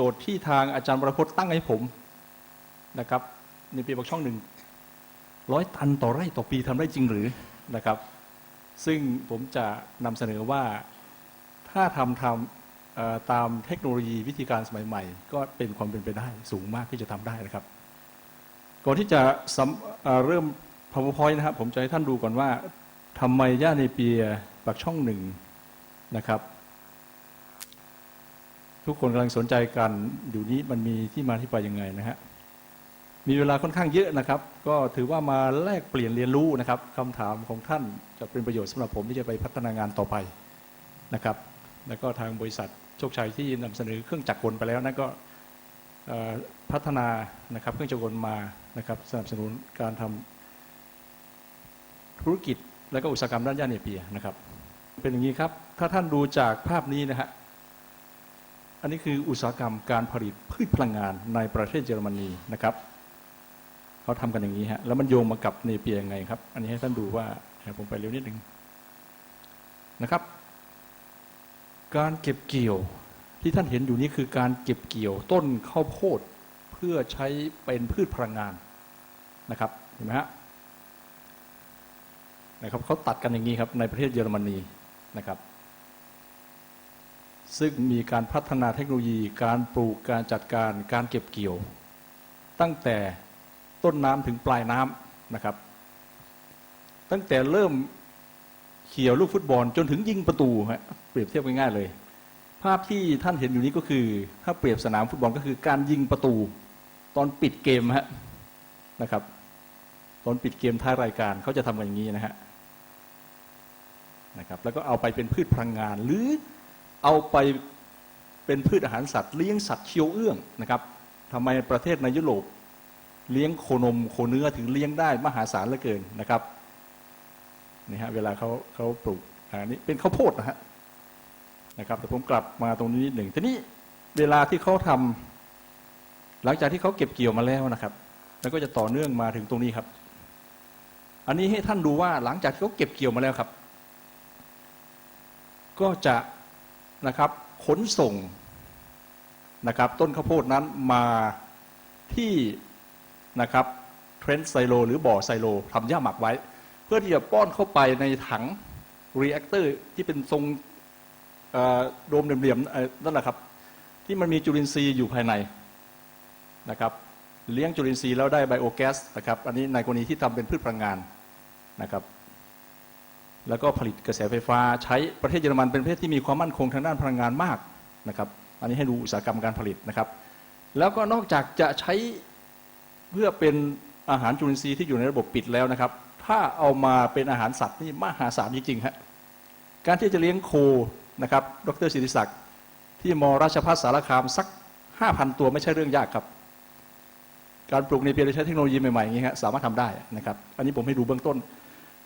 โจทย์ที่ทางอาจารย์วระพจน์ตั้งให้ผมนะครับ ในปีบักช่องหนึ่งร้อยตันต่อไร่ต่อปีทำได้จริงหรือนะครับ ซึ่งผมจะนำเสนอว่าถ้าทำทำตามเทคโนโลยีวิธีการสมัยใหม่ ก็เป็นความเป็นไปได้สูงมากที่จะทำได้นะครับ ก่อนที่จะเริ่ม powerpoint นะครับ ผมจะให้ท่านดูก่อนว่าทำไมย่าในเปียปักช่องหนึ่งนะครับ ทุกคนกำลังสนใจกันอยู่นี้มันมีที่มาที่ไปยังไงนะฮะมีเวลาค่อนข้างเยอะนะครับ ก็ถือว่ามาแลกเปลี่ยนเรียนรู้นะครับคำถามของท่านจะเป็นประโยชน์สำหรับผมที่จะไปพัฒนางานต่อไปนะครับ แล้วก็ทางบริษัทโชคชัยที่นำเสนอเครื่องจักรกลไปแล้วนั่นก็พัฒนานะครับเครื่องจักรกลมานะครับสนับสนุนการทำธุรกิจและก็อุตสาหกรรมด้านย่านเนเปียนะครับ เป็นอย่างนี้ครับ ถ้าท่านดูจากภาพนี้นะฮะ อันนี้คืออุตสาหกรรมการผลิตพืชพลังงานในประเทศเยอรมนีนะครับเขาทำกันอย่างนี้ฮะแล้วมันโยงมากับเนเปียยังไงครับ อันนี้ให้ท่านดูว่าผมไปเร็วนิดหนึ่งนะครับ การเก็บเกี่ยวที่ท่านเห็นอยู่นี้คือการเก็บเกี่ยวต้นข้าวโพดเพื่อใช้เป็นพืชพลังงานนะครับเห็นไหมฮะนะครับเขาตัดกันอย่างนี้ครับในประเทศเยอรมนีนะครับ ซึ่งมีการพัฒนาเทคโนโลยี การปลูกการจัดการการเก็บเกี่ยว ตั้งแต่ต้นน้ำถึงปลายน้ำนะครับ ตั้งแต่เริ่มเขี่ยวลูกฟุตบอลจนถึงยิงประตูฮะเปรียบเทียบง่ายๆเลย ภาพที่ท่านเห็นอยู่นี้ก็คือ ถ้าเปรียบสนามฟุตบอลก็คือการยิงประตู ตอนปิดเกมฮะนะครับ ตอนปิดเกมท้ายรายการเขาจะทำกันอย่างนี้นะฮะนะครับแล้วก็เอาไปเป็นพืชพลังงานหรือ เอาไปเป็นพืชอาหารสัตว์เลี้ยงสัตว์เคี้ยวเอื้องนะครับทำไมประเทศในยุโรปเลี้ยงโคนมโคเนื้อถึงเลี้ยงได้มหาศาลเหลือเกินนะครับนี่ฮะเวลาเขาเขาปลูกอันนี้เป็นข้าวโพดนะฮะนะครับแต่ผมกลับมาตรงนี้นิดหนึ่งทีนี้เวลาที่เขาทำหลังจากที่เขาเก็บเกี่ยวมาแล้วนะครับ แล้วก็จะต่อเนื่องมาถึงตรงนี้ครับ อันนี้ให้ท่านดูว่าหลังจากที่เขาเก็บเกี่ยวมาแล้วครับ ก็จะ นะครับขนส่งนะครับต้นข้าวโพดนั้นมาที่นะครับเทรนไซโลหรือบ่อไซโลทำหญ้าหมักไว้ เพื่อที่จะป้อนเข้าไปในถังรีแอคเตอร์ที่เป็นทรงโดมเหลี่ยมๆนั่นแหละครับ ที่มันมีจุลินทรีย์อยู่ภายในนะครับเลี้ยงจุลินทรีย์แล้วได้ไบโอแก๊สนะครับอันนี้ในกรณีที่ทำเป็นพืชพลังงานนะครับ แล้วก็ผลิตกระแสไฟฟ้าใช้ประเทศเยอรมันเป็นประเทศที่มีความมั่นคงทางด้านพลังงานมากนะครับอันนี้ให้ดูอุตสาหกรรมการผลิตนะครับ แล้วก็นอกจากจะใช้เพื่อเป็นอาหารจุลินทรีย์ที่อยู่ในระบบปิดแล้วนะครับ ถ้าเอามาเป็นอาหารสัตว์นี่มหาศาลจริงๆฮะการที่จะเลี้ยงโคนะครับ ดรศิริศักดิ์ที่มราชภัฏสารคามสัก 5,000 ตัวไม่ใช่เรื่องยากครับ การปลูกในเปียโดยใช้เทคโนโลยีใหม่ๆอย่างนี้ฮะสามารถทำได้นะครับ อันนี้ผมให้ดูเบื้องต้น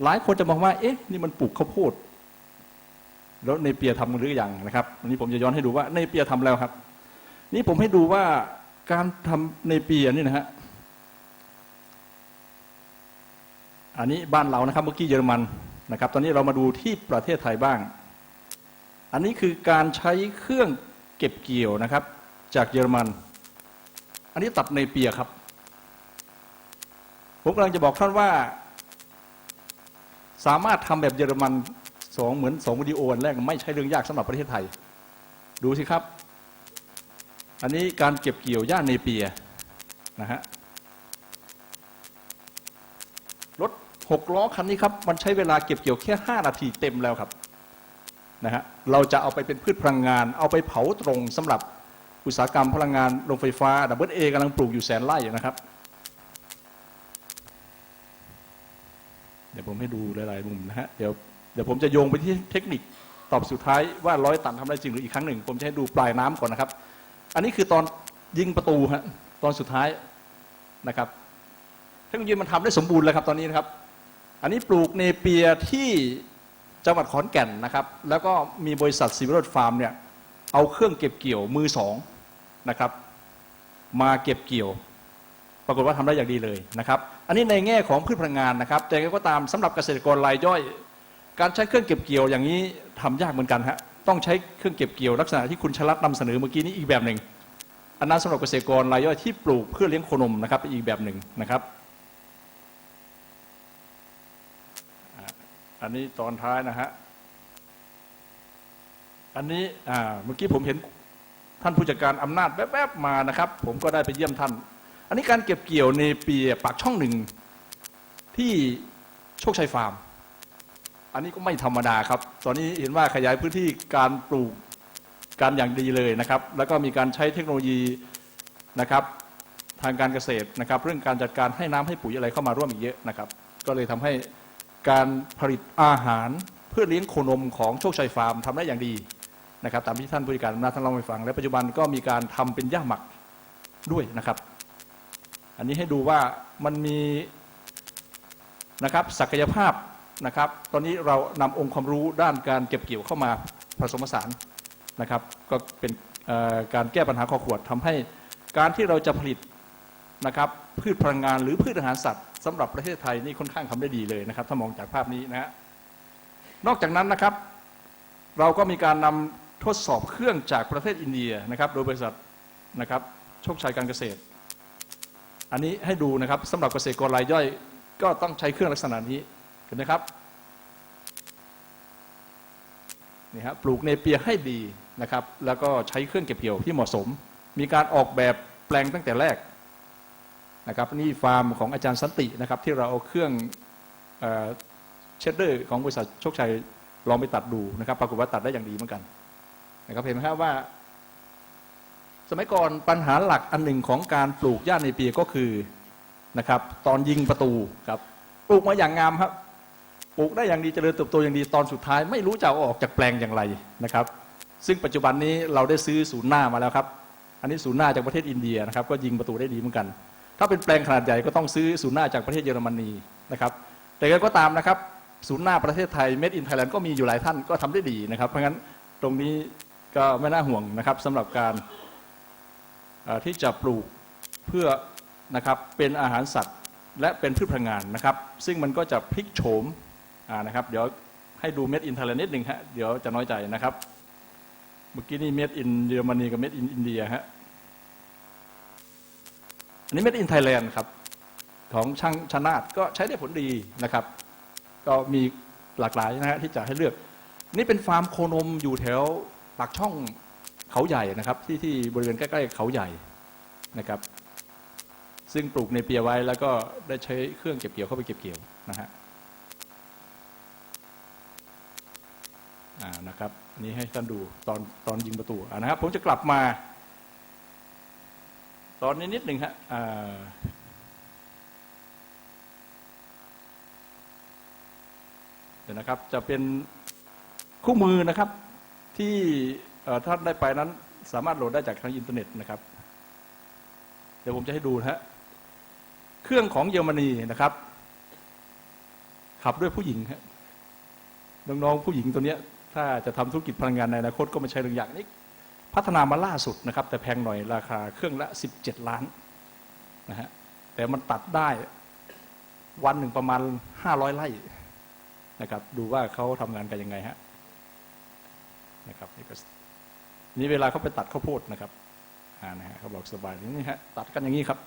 หลายคนจะมองว่า เอ๊ะ นี่มันปลูกข้าวโพด แล้วในเปียทำหรือยังนะครับอันนี้ผมจะย้อนให้ดูว่าในเปียทำแล้วครับ นี่ผมให้ดูว่าการทำในเปียนี่นะฮะ อันนี้บ้านเรานะครับ เมื่อกี้เยอรมันนะครับ ตอนนี้เรามาดูที่ประเทศไทยบ้าง อันนี้คือการใช้เครื่องเก็บเกี่ยวนะครับ จากเยอรมัน อันนี้ตัดในเปียครับ ผมกำลังจะบอกท่านว่า สามารถทำแบบเยอรมันสองเหมือนสองวิดีโออันแรกไม่ใช่เรื่องยากสำหรับประเทศไทย ดูสิครับ อันนี้การเก็บเกี่ยวหญ้าเนเปียนะฮะรถหกล้อคันนี้ครับ มันใช้เวลาเก็บเกี่ยวแค่ 5 นาทีเต็มแล้วครับนะฮะเราจะเอาไปเป็นพืชพลังงาน เอาไปเผาตรงสำหรับอุตสาหกรรมพลังงานโรงไฟฟ้าดับเบิลเอกำลังปลูกอยู่แสนไร่นะครับ เดี๋ยว ผมให้ดูหลาย ๆ มุมนะฮะเดี๋ยวเดี๋ยวผมจะโยงไปที่เทคนิคตอบสุดท้ายว่าร้อยตันทำได้จริงหรืออีกครั้งหนึ่ง ผมจะให้ดูปลายน้ำก่อนนะครับ อันนี้คือตอนยิงประตูฮะตอนสุดท้ายนะครับเทคโนโลยีมันทำได้สมบูรณ์แล้วครับตอนนี้นะครับ อันนี้ปลูกเนเปียที่จังหวัดขอนแก่นนะครับ แล้วก็มีบริษัทซีวิโรดฟาร์มเนี่ยเอาเครื่องเก็บเกี่ยวมือสองนะครับ มาเก็บเกี่ยว ปรากฏว่าทำได้อย่างดีเลยนะครับ อันนี้ในแง่ของพืชพลังงานนะครับ แต่ก็ตามสำหรับเกษตรกรรายย่อย การใช้เครื่องเก็บเกี่ยวอย่างนี้ทำยากเหมือนกันฮะต้องใช้เครื่องเก็บเกี่ยวลักษณะที่คุณชลัดนำเสนอเมื่อกี้นี้อีกแบบหนึ่งอันนั้นสำหรับเกษตรกรรายย่อยที่ปลูกเพื่อเลี้ยงโคนมนะครับอีกแบบหนึ่งนะครับ อันนี้ตอนท้ายนะฮะอันนี้เมื่อกี้ผมเห็นท่านผู้จัดการอำนาจแวบๆมานะครับ ผมก็ได้ไปเยี่ยมท่าน อันนี้การเก็บเกี่ยวในปีปากช่องหนึ่งที่โชคชัยฟาร์ม อันนี้ก็ไม่ธรรมดาครับ ตอนนี้เห็นว่าขยายพื้นที่การปลูกการอย่างดีเลยนะครับ แล้วก็มีการใช้เทคโนโลยีนะครับทางการเกษตรนะครับ เรื่องการจัดการให้น้ำให้ปุ๋ยอะไรเข้ามาร่วมอีกเยอะนะครับ ก็เลยทำให้การผลิตอาหารเพื่อเลี้ยงโคนมของโชคชัยฟาร์มทำได้อย่างดีนะครับ ตามที่ท่านผู้จัดการอำนาจท่านเล่าให้ฟัง และปัจจุบันก็มีการทำเป็นหญ้าหมักด้วยนะครับ อันนี้ให้ดูว่ามันมีนะครับศักยภาพนะครับ ตอนนี้เรานำองค์ความรู้ด้านการเก็บเกี่ยวเข้ามาผสมผสานนะครับ ก็เป็นการแก้ปัญหาข้อขวดทำให้การที่เราจะผลิตนะครับพืชพลังงานหรือพืชอาหารสัตว์สำหรับประเทศไทยนี่ค่อนข้างทำได้ดีเลยนะครับ ถ้ามองจากภาพนี้นะฮะนอกจากนั้นนะครับ เราก็มีการนำทดสอบเครื่องจากประเทศอินเดียนะครับ โดยบริษัทนะครับโชคชัยการเกษตร อันนี้ให้ดูนะครับสำหรับเกษตรกรรายย่อย ก็ต้องใช้เครื่องลักษณะนี้เห็นไหมครับนี่ฮะปลูกเนเปียให้ดีนะครับ แล้วก็ใช้เครื่องเก็บเกี่ยวที่เหมาะสม มีการออกแบบแปลงตั้งแต่แรกนะครับนี่ฟาร์มของอาจารย์สันตินะครับ ที่เราเอาเครื่องเอเชดเดอร์ของบริษัทโชคชัยลองไปตัดดูนะครับ ปรากฏว่าตัดได้อย่างดีเหมือนกันนะครับเห็นไหมครับว่า สมัยก่อนปัญหาหลักอันหนึ่งของการปลูกหญ้าในเปียก็คือนะครับ ตอนยิงประตูครับ ปลูกมาอย่างงามครับ ปลูกได้อย่างดีเจริญเติบโตอย่างดีตอนสุดท้าย ไม่รู้จะเอาออกจากแปลงอย่างไรนะครับ ซึ่งปัจจุบันนี้เราได้ซื้อศูนย์หน้ามาแล้วครับ อันนี้ศูนย์หน้าจากประเทศอินเดียนะครับ ก็ยิงประตูได้ดีเหมือนกัน ถ้าเป็นแปลงขนาดใหญ่ก็ต้องซื้อศูนย์หน้าจากประเทศเยอรมนีนะครับ แต่ก็ตามนะครับศูนย์หน้าประเทศไทย Made in Thailand ก็มีอยู่หลายท่านก็ทำได้ดีนะครับ เพราะงั้นตรงนี้ก็ไม่น่าห่วงนะครับสำหรับการ ที่จะปลูกเพื่อนะครับเป็นอาหารสัตว์และเป็นพืชพลังงานนะครับ ซึ่งมันก็จะพลิกโฉมนะครับ เดี๋ยวให้ดูเม็ดอินทยแลนิดหนึ่งฮะเดี๋ยวจะน้อยใจนะครับ เมื่อกี้นี่เม็ดอินเยอรมนีกับเม็ดอินอินเดียฮะอันนี้เม็ดอินไทยแลนด์ครับของช่างชนาดก็ใช้ได้ผลดีนะครับ ก็มีหลากหลายนะฮะที่จะให้เลือก นี่เป็นฟาร์มโคนมอยู่แถวปากช่อง เขาใหญ่นะครับ ที่ที่บริเวณใกล้ๆเขาใหญ่นะครับ ซึ่งปลูกในเปียไว้แล้วก็ได้ใช้เครื่องเก็บเกี่ยวเข้าไปเก็บเกี่ยวนะฮะอ่านะครับนี้ให้ท่านดูตอนตอนยิงประตูนะครับ ผมจะกลับมา ตอนนี้นิดหนึ่งฮะเดี๋ยวนะครับจะเป็นคู่มือนะครับที่ เอ่อท่านได้ไปนั้นสามารถโหลดได้จากทางอินเทอร์เน็ตนะครับ เดี๋ยวผมจะให้ดูนะฮะเครื่องของเยอรมนีนะครับ ขับด้วยผู้หญิงฮะน้องๆผู้หญิงตัวเนี้ย ถ้าจะทำธุรกิจพลังงานในอนาคตก็ไม่ใช่เรื่องยากนี่พัฒนามาล่าสุดนะครับ แต่แพงหน่อยราคาเครื่องละ 17 ล้านนะฮะแต่มันตัดได้วันหนึ่งประมาณ 500ไร่นะครับ ดูว่าเขาทำงานกันยังไงฮะนะครับนี่ก็ นี่เวลาเขาไปตัดข้าวโพดนะครับอ่านะฮะเขาบอกสบายนี่ฮะตัดกันอย่างนี้ครับ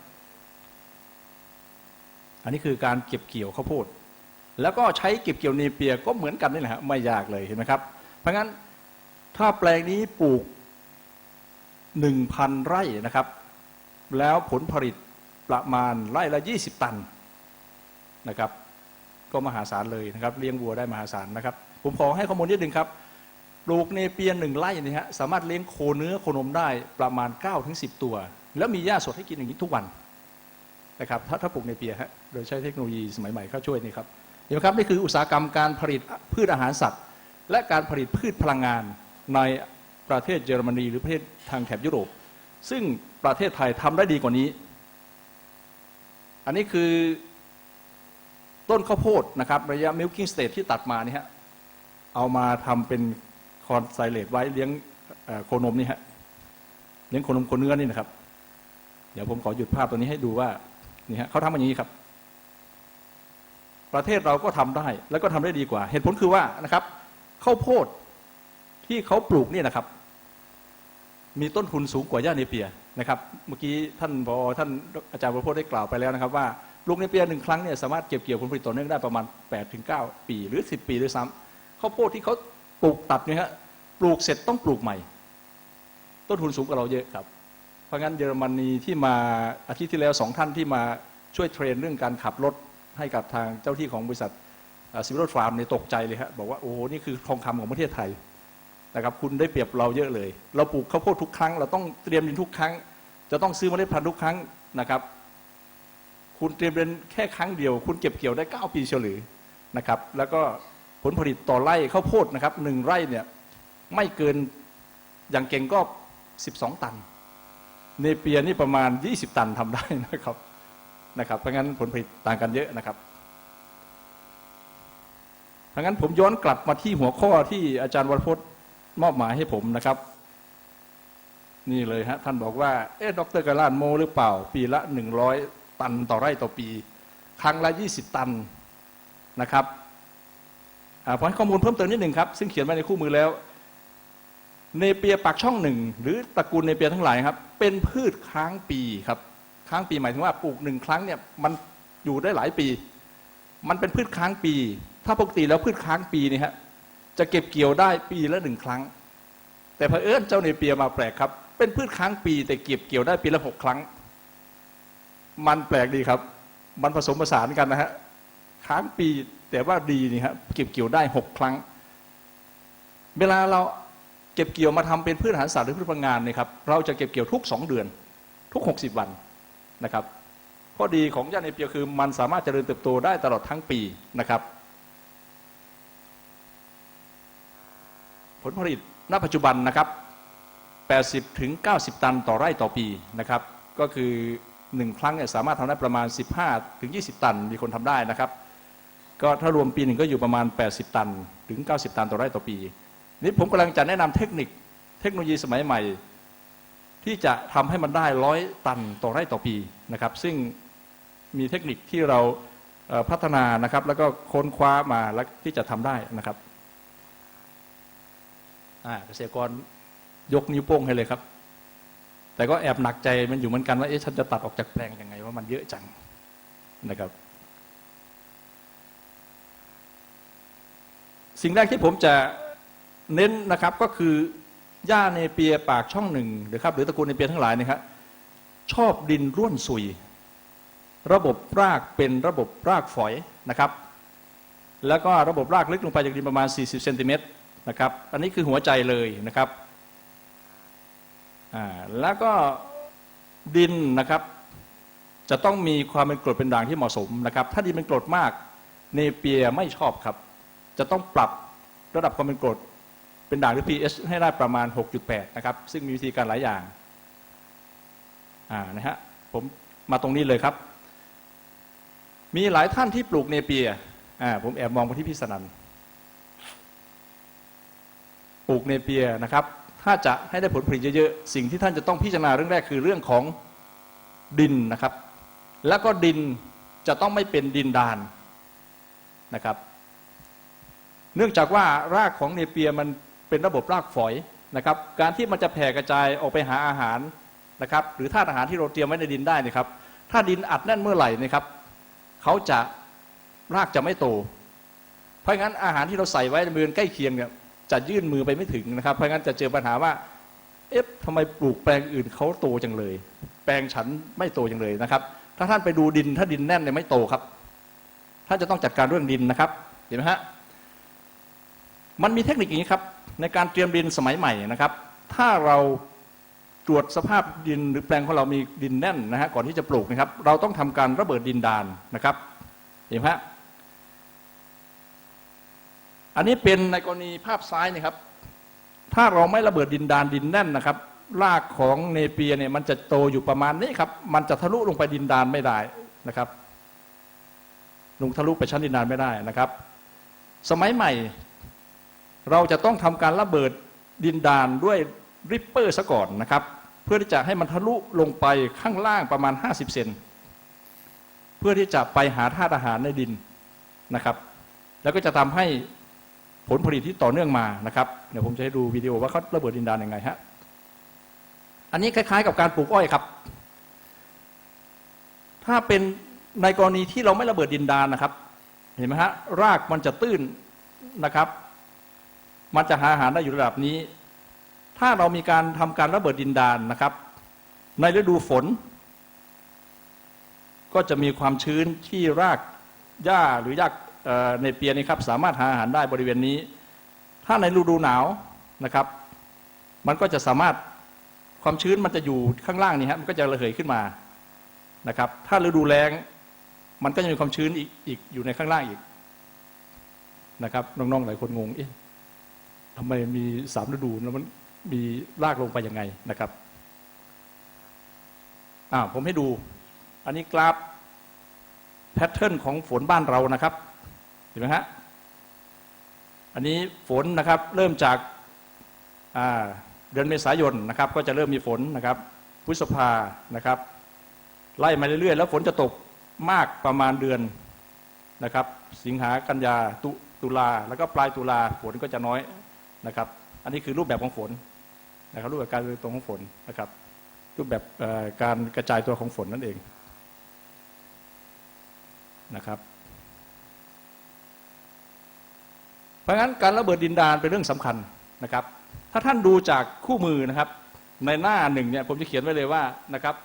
อันนี้คือการเก็บเกี่ยวข้าวโพดแล้วก็ใช้เก็บเกี่ยวเนเปียก็เหมือนกันนี่แหละฮะไม่ยากเลยเห็นไหมครับ เพราะงั้นถ้าแปลงนี้ปลูกหนึ่งพันไร่นะครับ แล้วผลผลิตประมาณไร่ละยี่สิบตันนะครับ ก็มหาศาลเลยนะครับ เลี้ยงวัวได้มหาศาลนะครับ ผมขอให้ข้อมูลนิดนึงครับ ปลูกเนเปียหนึ่งไร่นี่ฮะสามารถเลี้ยงโคเนื้อโคนมได้ประมาณ9ถึง10 ตัว แล้วมีหญ้าสดให้กินอย่างนี้ทุกวันนะครับถ้าถ้าปลูกเนเปียฮะโดยใช้เทคโนโลยีสมัยใหม่เข้าช่วยนี่ครับเห็นไหมครับนี่คืออุตสาหกรรมการผลิตพืชอาหารสัตว์ และการผลิตพืชพลังงานในประเทศเยอรมนี หรือประเทศทางแถบยุโรป ซึ่งประเทศไทยทำได้ดีกว่านี้ อันนี้คือต้นข้าวโพดนะครับระยะ milking stage ที่ตัดมานี่ฮะเอามาทำเป็น คอนไซเลตไว้เลี้ยงโคนมนี่ฮะเลี้ยงโคนมโคเนื้อนี่นะครับ เดี๋ยวผมขอหยุดภาพตัวนี้ให้ดูว่านี่ฮะเขาทำอย่างนี้ครับ ประเทศเราก็ทำได้แล้วก็ทำได้ดีกว่า เหตุผลคือว่านะครับข้าวโพดที่เขาปลูกนี่นะครับ มีต้นทุนสูงกว่าหญ้าเนเปียนะครับ เมื่อกี้ท่านพอท่านอาจารย์ประโพธได้กล่าวไปแล้วนะครับ ว่าลูกในเปียหนึ่งครั้งเนี่ยสามารถเก็บเกี่ยวผลผลิตต่อเนื่องได้ประมาณ8ถึง9ปี หรือ 10 ปีด้วยซ้ำข้าวโพดที่เขา ปลูกตัดเนี่ยฮะปลูกเสร็จต้องปลูกใหม่ ต้นทุนสูงกว่าเราเยอะครับ เพราะงั้นเยอรมนีที่มาอาทิตย์ที่แล้วสองท่านที่มาช่วยเทรนเรื่องการขับรถให้กับทางเจ้าที่ของบริษัทซิมโรดฟาร์มเนี่ยตกใจเลยฮะบอกว่าโอ้โหนี่คือทองคำของประเทศไทยนะครับคุณได้เปรียบเราเยอะเลย เราปลูกข้าวโพดทุกครั้ง เราต้องเตรียมดินทุกครั้ง จะต้องซื้อเมล็ดพันธุ์ทุกครั้งนะครับ คุณเตรียมเรียนแค่ครั้งเดียว คุณเก็บเกี่ยวได้ 9 ปีเฉลือนะครับ แล้วก็ ผลผลิตต่อไร่ข้าวโพดนะครับหนึ่งไร่เนี่ยไม่เกินอย่างเก่งก็ 12 ตัน เนเปียนี่ประมาณ 20 ตันทำได้นะครับนะครับ เพราะงั้นผลผลิตต่างกันเยอะนะครับเพราะงั้นผมย้อนกลับมาที่หัวข้อที่อาจารย์วรพจน์มอบหมายให้ผมนะครับ นี่เลยฮะท่านบอกว่าเอ๊ะดรกาลานโมหรือเปล่า ปีละ 100 ตันต่อไร่ต่อปี ครั้งละ 20 ตันนะครับ อ่าผมให้ข้อมูลเพิ่มเติมนิดหนึ่งครับ ซึ่งเขียนไว้ในคู่มือแล้วเนเปียปากช่องหนึ่งหรือตระกูลเนเปียทั้งหลายครับ เป็นพืชค้างปีครับ ค้างปีหมายถึงว่าปลูกหนึ่งครั้งเนี่ยมันอยู่ได้หลายปี มันเป็นพืชค้างปี ถ้าปกติแล้วพืชค้างปีนี่ฮะจะเก็บเกี่ยวได้ปีละหนึ่งครั้ง แต่เผอิญเจ้าเนเปียมาแปลกครับ เป็นพืชค้างปี แต่เก็บเกี่ยวได้ปีละหกครั้ง มันแปลกดีครับ มันผสมผสานกันนะฮะค้างปี แต่ว่าดีนี่ฮะเก็บเกี่ยวได้หกครั้ง เวลาเราเก็บเกี่ยวมาทำเป็นพืชอาหารสัตว์หรือพืชพลังงานเนี่ยครับเราจะเก็บเกี่ยวทุกสองเดือน ทุกหกสิบวันนะครับข้อดีของย่าเนเปียคือมันสามารถเจริญเติบโตได้ตลอดทั้งปีนะครับ ผลผลิตณปัจจุบันนะครับ 80ถึง90 ตันต่อไร่ต่อปีนะครับ ก็คือ 1 ครั้งเนี่ยสามารถทำได้ประมาณ 15ถึง20 ตันมีคนทำได้นะครับ ก็ถ้ารวมปีหนึ่งก็อยู่ประมาณ 80 ตัน ถึง 90 ตันต่อไร่ต่อปี นี่ผมกำลังจะแนะนำเทคนิคเทคโนโลยีสมัยใหม่ ที่จะทำให้มันได้ร้อยตันต่อไร่ต่อปีนะครับ ซึ่งมีเทคนิคที่เราพัฒนานะครับ แล้วก็ค้นคว้ามาแล้วที่จะทำได้นะครับเกษตรกรยกนิ้วโป้งให้เลยครับ แต่ก็แอบหนักใจมันอยู่เหมือนกันว่าเอ๊ะฉันจะตัดออกจากแปลงยังไงว่ามันเยอะจังนะครับ สิ่งแรกที่ผมจะเน้นนะครับก็คือหญ้าเนเปียปากช่องหนึ่งนะครับหรือตระกูลเนเปียทั้งหลายนะครับชอบดินร่วนซุย ระบบรากเป็นระบบรากฝอยนะครับ แล้วก็ระบบรากลึกลงไปจากดินประมาณ 40เซนติเมตรนะครับ อันนี้คือหัวใจเลยนะครับแล้วก็ดินนะครับ จะต้องมีความเป็นกรดเป็นด่างที่เหมาะสมนะครับ ถ้าดินเป็นกรดมาก เนเปียไม่ชอบครับ จะต้องปรับระดับความเป็นกรดเป็นด่างหรือ pH ให้ได้ประมาณ 6.8 นะครับ ซึ่งมีวิธีการหลายอย่างอ่านะฮะผมมาตรงนี้เลยครับ มีหลายท่านที่ปลูกเนเปียอ่าผมแอบมองไปที่พี่สนันปลูกเนเปียนะครับ ถ้าจะให้ได้ผลผลิตเยอะๆ สิ่งที่ท่านจะต้องพิจารณาเรื่องแรกคือเรื่องของดินนะครับ แล้วก็ดินจะต้องไม่เป็นดินดานนะครับ เนื่องจากว่ารากของเนเปียมันเป็นระบบรากฝอยนะครับ การที่มันจะแผ่กระจายออกไปหาอาหารนะครับ หรือธาตุอาหารที่เราเตรียมไว้ในดินได้นะครับ ถ้าดินอัดแน่นเมื่อไหร่นะครับเขาจะรากจะไม่โต เพราะงั้นอาหารที่เราใส่ไว้ในบริเวณใกล้เคียงเนี่ยจะยื่นมือไปไม่ถึงนะครับ เพราะงั้นจะเจอปัญหาว่า เอ๊ะทำไมปลูกแปลงอื่นเขาโตจังเลย แปลงฉันไม่โตจังเลยนะครับ ถ้าท่านไปดูดินถ้าดินแน่นเนี่ยไม่โตครับ ท่านจะต้องจัดการเรื่องดินนะครับ เห็นไหมฮะ มันมีเทคนิคอย่างนี้ครับ ในการเตรียมดินสมัยใหม่นะครับ ถ้าเราตรวจสภาพดินหรือแปลงของเรามีดินแน่นนะฮะก่อนที่จะปลูกนะครับ เราต้องทำการระเบิดดินดานนะครับเห็นไหมฮะอันนี้เป็นในกรณีภาพซ้ายนะครับ ถ้าเราไม่ระเบิดดินดานดินแน่นนะครับรากของเนเปียเนี่ยมันจะโตอยู่ประมาณนี้ครับ มันจะทะลุลงไปดินดานไม่ได้นะครับ ลงทะลุไปชั้นดินดานไม่ได้นะครับ สมัยใหม่ เราจะต้องทำการระเบิดดินดานด้วยริปเปอร์ซะก่อนนะครับ เพื่อที่จะให้มันทะลุลงไปข้างล่างประมาณ 50 เซนเพื่อที่จะไปหาธาตุอาหารในดินนะครับ แล้วก็จะทำให้ผลผลิตที่ต่อเนื่องมานะครับเดี๋ยวผมจะให้ดูวิดีโอว่าเขาระเบิดดินดานยังไงฮะอันนี้คล้ายๆ กับการปลูกอ้อยครับ ถ้าเป็นในกรณีที่เราไม่ระเบิดดินดานนะครับ เห็นไหมฮะรากมันจะตื้นนะครับ มันจะหาอาหารได้อยู่ระดับนี้ ถ้าเรามีการทำการระเบิดดินดานนะครับ ในฤดูฝน ก็จะมีความชื้นที่รากหญ้าหรือหญ้าในเปียนี่ครับ สามารถหาอาหารได้บริเวณนี้ ถ้าในฤดูหนาวนะครับ มันก็จะสามารถความชื้นมันจะอยู่ข้างล่างนี่ฮะมันก็จะระเหยขึ้นมานะครับ ถ้าฤดูแล้งมันก็จะมีความชื้นอีกอีกอยู่ในข้างล่างอีกนะครับน้องๆหลายคนงงเอ๊ะ ทำไมมีสามฤดูแล้วมันมีรากลงไปยังไงนะครับอ่าผมให้ดู อันนี้กราฟแพทเทิร์นของฝนบ้านเรานะครับ เห็นไหมฮะอันนี้ฝนนะครับเริ่มจากาเดือนเมษายนนะครับ ก็จะเริ่มมีฝนนะครับพฤษภานะครับ ไล่มาเรื่อยๆ แล้วฝนจะตกมากประมาณเดือนนะครับ สิงหากันยาตตุลาแล้วก็ปลายตุลาฝนก็จะน้อย นะครับอันนี้คือรูปแบบของฝนนะครับรูปแบบการโดยตรงของฝนนะครับ รูปแบบการกระจายตัวของฝนนั่นเองนะครับ เพราะงั้นการระเบิดดินดานเป็นเรื่องสำคัญนะครับ ถ้าท่านดูจากคู่มือนะครับ ในหน้าหนึ่งเนี่ยผมจะเขียนไว้เลยว่านะครับ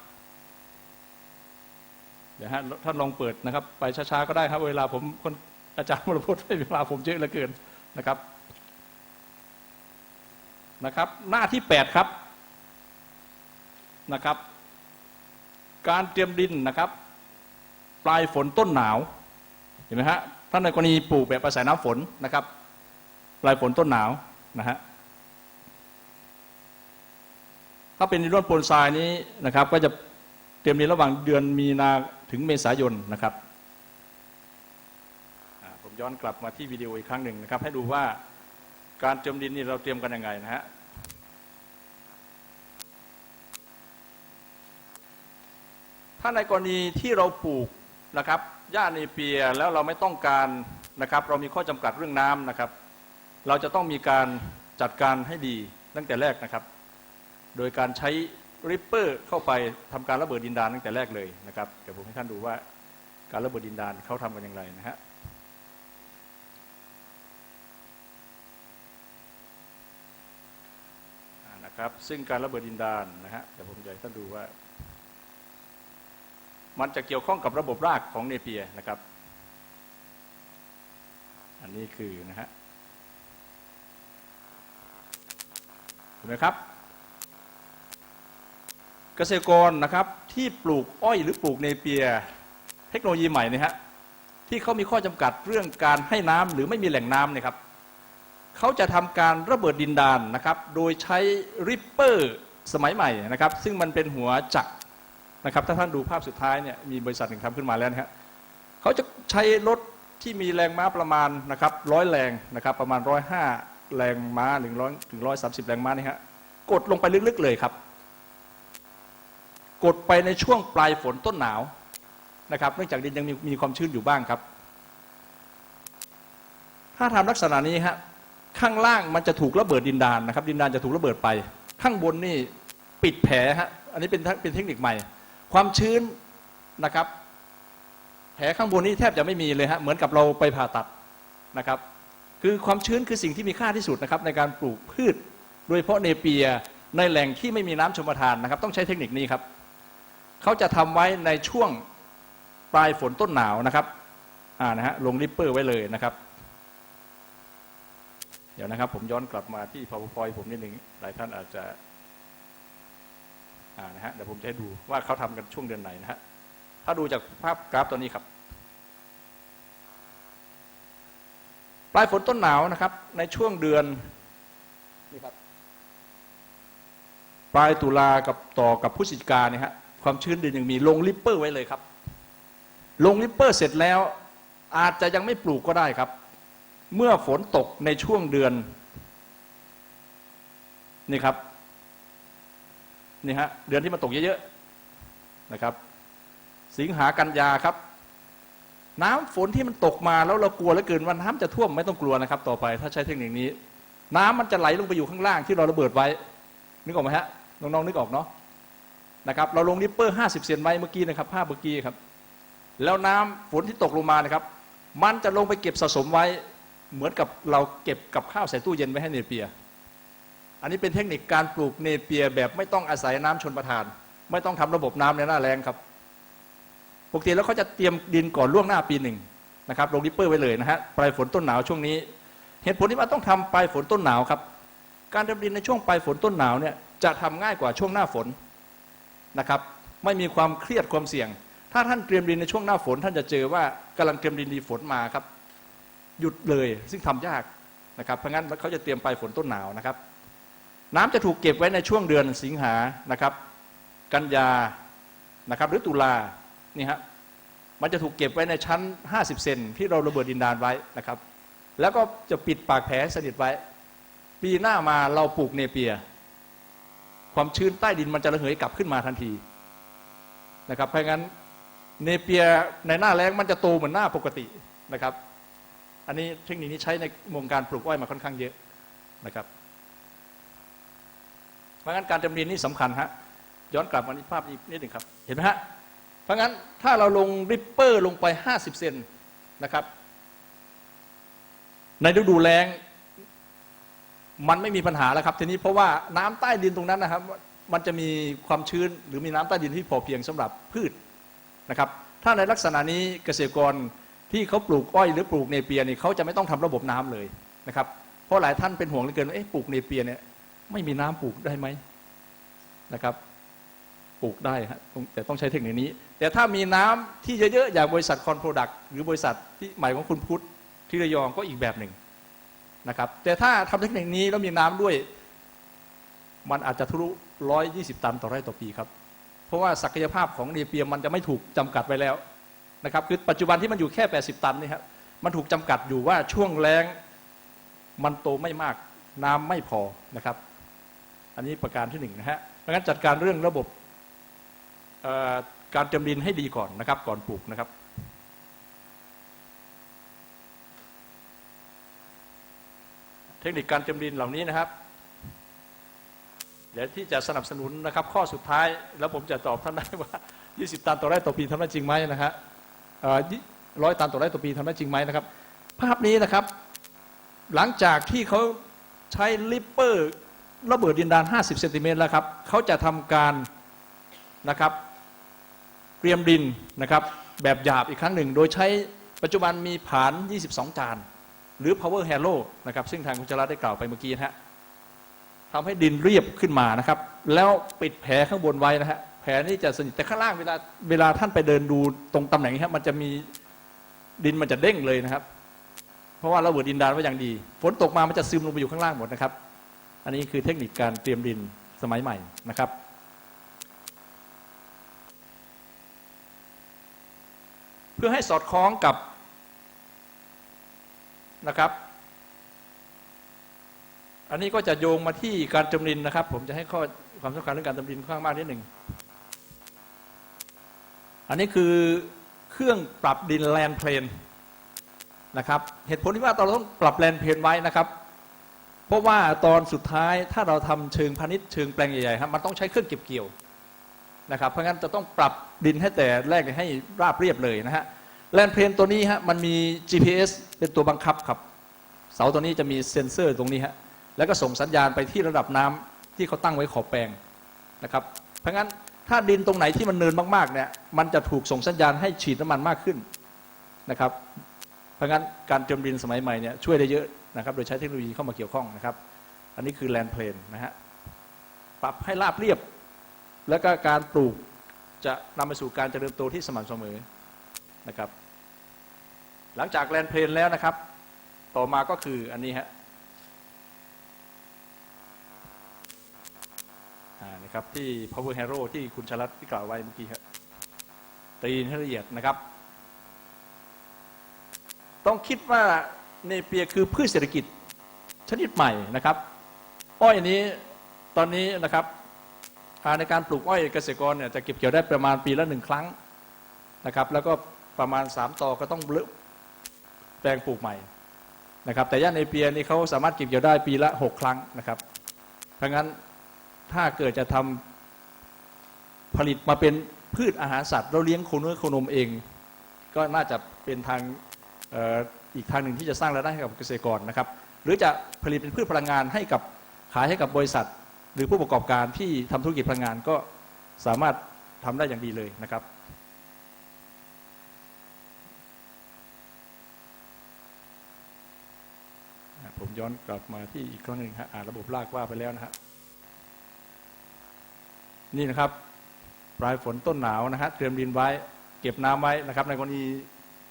เดี๋ยวฮะท่านลองเปิดนะครับ ไปช้าๆก็ได้ครับ เวลาผมคนอาจารย์มรพจน์ให้เวลาผมเยอะเหลือเกินนะครับ นะครับ หน้าที่แปดครับนะครับ การเตรียมดินนะครับ ปลายฝนต้นหนาวเห็นไหมฮะท่านในกรณีปลูกแบบอาศัยน้ำฝนนะครับ ปลายฝนต้นหนาวนะฮะถ้าเป็นดินร่วนปนทรายนี้นะครับ ก็จะเตรียมดินระหว่างเดือนมีนาถึงเมษายนนะครับ ผมย้อนกลับมาที่วิดีโออีกครั้งหนึ่งนะครับ ให้ดูว่า การเตรียมดินนี่เราเตรียมกันยังไงนะฮะถ้าในกรณีที่เราปลูกนะครับหญ้าเนเปียแล้วเราไม่ต้องการนะครับ เรามีข้อจำกัดเรื่องน้ำนะครับ เราจะต้องมีการจัดการให้ดีตั้งแต่แรกนะครับ โดยการใช้ริปเปอร์เข้าไปทำการระเบิดดินดานตั้งแต่แรกเลยนะครับเดี๋ยวผมให้ท่านดูว่าการระเบิดดินดานเขาทำกันอย่างไรนะฮะอ่า นะครับ ซึ่งการระเบิดดินดานนะฮะเดี๋ยวผมจะให้ท่านดูว่า มันจะเกี่ยวข้องกับระบบรากของเนเปียนะครับ อันนี้คือนะฮะเห็นไหมครับ เกษตรกรนะครับที่ปลูกอ้อยหรือปลูกเนเปีย เทคโนโลยีใหม่นี่ฮะที่เขามีข้อจำกัดเรื่องการให้น้ำหรือไม่มีแหล่งน้ำเนี่ยครับ เขาจะทำการระเบิดดินดานนะครับ โดยใช้ริปเปอร์สมัยใหม่นะครับ ซึ่งมันเป็นหัวจักรนะครับ ถ้าท่านดูภาพสุดท้ายเนี่ยมีบริษัทหนึ่งทำขึ้นมาแล้วนะครับเขาจะใช้รถที่มีแรงม้าประมาณนะครับร้อยแรงนะครับ ประมาณร้อยห้าแรงม้าหนึ่งร้อยถึงร้อยสามสิบแรงม้านี่ฮะกดลงไปลึกๆเลยครับ กดไปในช่วงปลายฝนต้นหนาวนะครับเนื่องจากดินยังมีมีความชื้นอยู่บ้างครับ ถ้าทำลักษณะนี้ฮะ ข้างล่างมันจะถูกระเบิดดินดานนะครับ ดินดานจะถูกระเบิดไป ข้างบนนี่ปิดแผลฮะอันนี้เป็นเป็นเทคนิคใหม่ ความชื้นนะครับ แผลข้างบนนี้แทบจะไม่มีเลยฮะเหมือนกับเราไปผ่าตัดนะครับ คือความชื้นคือสิ่งที่มีค่าที่สุดนะครับในการปลูกพืช โดยเฉพาะเนเปียในแหล่งที่ไม่มีน้ำชมทานนะครับ ต้องใช้เทคนิคนี้ครับเขาจะทำไว้ในช่วงปลายฝนต้นหนาวนะครับอ่านะฮะลงริปเปอร์ไว้เลยนะครับ ดี๋ยวนะครับ ผมย้อนกลับมาที่ powerpoint ผมนิดหนึ่งหลายท่านอาจจะอ่านะฮะเดี๋ยวผมจะให้ดูว่าเขาทำกันช่วงเดือนไหนนะฮะถ้าดูจากภาพกราฟตัวนี้ครับปลายฝนต้นหนาวนะครับ ในช่วงเดือนนี่ครับปลายตุลากับต่อกับพฤศจิกาเนี่ยฮะความชื้นดินยังมีลงริปเปอร์ไว้เลยครับ ลงริปเปอร์เสร็จแล้ว อาจจะยังไม่ปลูกก็ได้ครับ เมื่อฝนตกในช่วงเดือน นี่ครับ นี่ฮะ เดือนที่มันตกเยอะๆนะครับ สิงหากันยาครับ น้ำฝนที่มันตกมาแล้วเรากลัวเหลือเกินว่าน้ำจะท่วมไม่ต้องกลัวนะครับ ต่อไปถ้าใช้เทคนิคนี้ น้ำมันจะไหลลงไปอยู่ข้างล่างที่เราระเบิดไว้ นึกออกไหมฮะน้องๆนึกออกเนาะนะครับ เราลงริปเปอร์ 50 เซนไว้เมื่อกี้นะครับภาพเมื่อกี้ครับ แล้วน้ำฝนที่ตกลงมานะครับ มันจะลงไปเก็บสะสมไว้ เหมือนกับเราเก็บกับข้าวใส่ตู้เย็นไว้ให้เนเปีย อันนี้เป็นเทคนิคการปลูกเนเปียแบบไม่ต้องอาศัยน้ำชนประทาน ไม่ต้องทำระบบน้ำในหน้าแล้งครับ ปกติแล้วเขาจะเตรียมดินก่อนล่วงหน้าปีหนึ่งนะครับลงริปเปอร์ไว้เลยนะฮะปลายฝนต้นหนาวช่วงนี้ เหตุผลที่ว่าต้องทำปลายฝนต้นหนาวครับ การเตรียมดินในช่วงปลายฝนต้นหนาวเนี่ยจะทำง่ายกว่าช่วงหน้าฝนนะครับไม่มีความเครียดความเสี่ยง ถ้าท่านเตรียมดินในช่วงหน้าฝน ท่านจะเจอว่ากำลังเตรียมดินดีฝนมาครับ หยุดเลย ซึ่งทำยากนะครับเพราะงั้นเขาจะเตรียมไปฝนต้นหนาวนะครับ น้ำจะถูกเก็บไว้ในช่วงเดือนสิงหานะครับ กันยานะครับหรือตุลานี่ฮะมันจะถูกเก็บไว้ในชั้น 50 เซนที่เราระเบิดดินดานไว้นะครับ แล้วก็จะปิดปากแผลสนิทไว้ ปีหน้ามาเราปลูกเนเปีย ความชื้นใต้ดินมันจะระเหยกลับขึ้นมาทันทีนะครับเพราะงั้นเนเปียในหน้าแล้งมันจะโตเหมือนหน้าปกตินะครับ อันนี้เทคนิคนี้ใช้ในวงการปลูกอ้อยมาค่อนข้างเยอะนะครับเพราะงั้นการเตรียมดินนี่สำคัญฮะย้อนกลับมาที่ภาพอีกนิดหนึ่งครับ เห็นไหมฮะเพราะงั้นถ้าเราลงริปเปอร์ลงไป 50 เซนนะครับ ในฤดูแล้งมันไม่มีปัญหาแล้วครับ ทีนี้เพราะว่าน้ำใต้ดินตรงนั้นนะครับ มันจะมีความชื้นหรือมีน้ำใต้ดินที่พอเพียงสำหรับพืชนะครับ ถ้าในลักษณะนี้เกษตรกร ที่เขาปลูกอ้อยหรือปลูกเนเปียนี่เขาจะไม่ต้องทำระบบน้ำเลยนะครับ เพราะหลายท่านเป็นห่วงเหลือเกินว่าเอ๊ะปลูกเนเปียเนี่ยไม่มีน้ำปลูกได้ไหมนะครับ ปลูกได้ฮะแต่ต้องใช้เทคนิคนี้ แต่ถ้ามีน้ำที่เยอะๆอย่างบริษัทคอนโปรดักต์หรือบริษัทที่ใหม่ของคุณพุทธที่ระยองก็อีกแบบหนึ่งนะครับ แต่ถ้าทำเทคนิคนี้แล้วมีน้ำด้วย มันอาจจะทะลุ120 ตันต่อไร่ต่อปีครับ เพราะว่าศักยภาพของเนเปียมันจะไม่ถูกจำกัดไว้แล้ว นะครับคือปัจจุบันที่มันอยู่แค่ 80 ตันนี่ครับมันถูกจำกัดอยู่ว่าช่วงแล้งมันโตไม่มากน้ำไม่พอนะครับ อันนี้ประการที่หนึ่งนะฮะเพราะงั้นจัดการเรื่องระบบการเตรียมดินให้ดีก่อนนะครับ ก่อนปลูกนะครับ เทคนิคการเตรียมดินเหล่านี้นะครับ เดี๋ยวที่จะสนับสนุนนะครับ ข้อสุดท้ายแล้วผมจะตอบท่านได้ว่า 20 ตันต่อไร่ต่อปีทำได้จริงไหมนะฮะ ร้อยตันต่อไร่ต่อปีทำได้จริงไหมนะครับ ภาพนี้นะครับ หลังจากที่เขาใช้ลิปเปอร์ระเบิดดินดาน 50 เซนติเมตรแล้วครับเขาจะทำการนะครับเตรียมดินนะครับแบบหยาบอีกครั้งหนึ่ง โดยใช้ปัจจุบันมีผาน 22 จาน หรือ power halo นะครับซึ่งทางคุณจรัตได้กล่าวไปเมื่อกี้นะฮะทำให้ดินเรียบขึ้นมานะครับ แล้วปิดแผลข้างบนไว้นะฮะ แผลนี่จะสนิทแต่ข้างล่างเวลาเวลาท่านไปเดินดูตรงตำแหน่งนี้ครับมันจะมีดินมันจะเด้งเลยนะครับ เพราะว่าเราเบิดดินดานไว้อย่างดีฝนตกมามันจะซึมลงไปอยู่ข้างล่างหมดนะครับ อันนี้คือเทคนิคการเตรียมดินสมัยใหม่นะครับ เพื่อให้สอดคล้องกับนะครับ อันนี้ก็จะโยงมาที่การจำรินนะครับ ผมจะให้ข้อความสำคัญเรื่องการจำรินข้างมากนิดหนึ่ง อันนี้คือเครื่องปรับดินแลนเพลนนะครับเหตุผลที่ว่าเราต้องปรับแลนเพลนไว้นะครับ เพราะว่าตอนสุดท้ายถ้าเราทำเชิงพาณิชย์เชิงแปลงใหญ่ๆครับมันต้องใช้เครื่องเก็บเกี่ยวนะครับเพราะงั้นจะต้องปรับดินให้แต่แรกให้ราบเรียบเลยนะฮะแลนเพลนตัวนี้ฮะมันมี GPS เป็นตัวบังคับครับ เสาตัวนี้จะมีเซ็นเซอร์ตรงนี้ฮะแล้วก็ส่งสัญญาณไปที่ระดับน้ำที่เขาตั้งไว้ขอบแปลงนะครับ เพราะงั้น ถ้าดินตรงไหนที่มันเนินมากๆเนี่ยมันจะถูกส่งสัญญาณให้ฉีดน้ำมันมากขึ้นนะครับ เพราะงั้นการเตรียมดินสมัยใหม่เนี่ยช่วยได้เยอะนะครับ โดยใช้เทคโนโลยีเข้ามาเกี่ยวข้องนะครับ อันนี้คือแลนเพลนนะฮะปรับให้ราบเรียบ แล้วก็การปลูกจะนำไปสู่การเจริญโตที่สม่ำเสมอนะครับ หลังจากแลนเพลนแล้วนะครับ ต่อมาก็คืออันนี้ฮะอ่า นะครับที่ power hero ที่คุณชลัดที่กล่าวไว้เมื่อกี้ครับตีนให้ละเอียดนะครับ ต้องคิดว่าเนเปียคือพืชเศรษฐกิจชนิดใหม่นะครับ อ้อยนี้ตอนนี้นะครับในการปลูกอ้อยเกษตรกรเนี่ยจะเก็บเกี่ยวได้ประมาณปีละหนึ่งครั้งนะครับ แล้วก็ประมาณสามต่อก็ต้องเลือกแปลงปลูกใหม่นะครับ แต่ย่านเนเปียนี่เขาสามารถเก็บเกี่ยวได้ปีละหกครั้งนะครับเพราะงั้น ถ้าเกิดจะทผลิตมาเป็นพืชอาหารสัตว์เราเลี้ยงโคเนื้อโคนมเอง ก็น่าจะเป็นทางอ,อีกทางหนึ่งที่จะสร้างรายได้ให้กับเกษตรกรนะครับ หรือจะผลิตเป็นพืชพลังงานให้กับขายให้กับบริษัท หรือผู้ประกอบการที่ทำธุรกิจพลังงานก็สามารถทำได้อย่างดีเลยนะครับผมย้อนกลับมาที่อีกครั้งหนึ่งฮะอ่าระบบรากว่าไปแล้วนะฮะ นี่นะครับปลายฝนต้นหนาวนะฮะเตรียมดินไว้ เก็บน้ำไว้นะครับ ในกรณี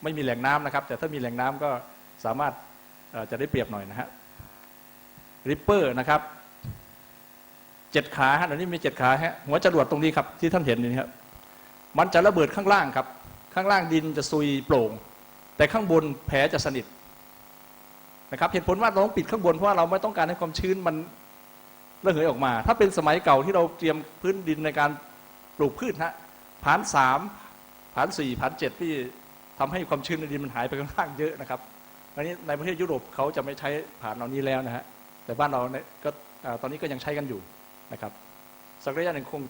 ไม่มีแหล่งน้ำนะครับ แต่ถ้ามีแหล่งน้ำก็สามารถจะได้เปรียบหน่อยนะฮะริปเปอร์นะครับเจ็ดขาฮะเดี๋ยวนี้มีเจ็ดขาฮะหัวจรวดตรงนี้ครับที่ท่านเห็นนี่ครับมันจะระเบิดข้างล่างครับ ข้างล่างดินจะซุยโปร่ง แต่ข้างบนแผลจะสนิทนะครับเหตุผลว่าเราต้องปิดข้างบนเพราะว่าเราไม่ต้องการให้ความชื้นมัน ระเหยออกมา ถ้าเป็นสมัยเก่าที่เราเตรียมพื้นดินในการปลูกพืชฮะผานสามผานสี่ผานเจ็ดที่ทำให้ความชื้นในดินมันหายไปค่อนข้างเยอะนะครับอันนี้ในประเทศยุโรปเขาจะไม่ใช้ผานเหล่านี้แล้วนะฮะแต่บ้านเราเนี่ยก็ตอนนี้ก็ยังใช้กันอยู่นะครับสักระยะหนึ่งคง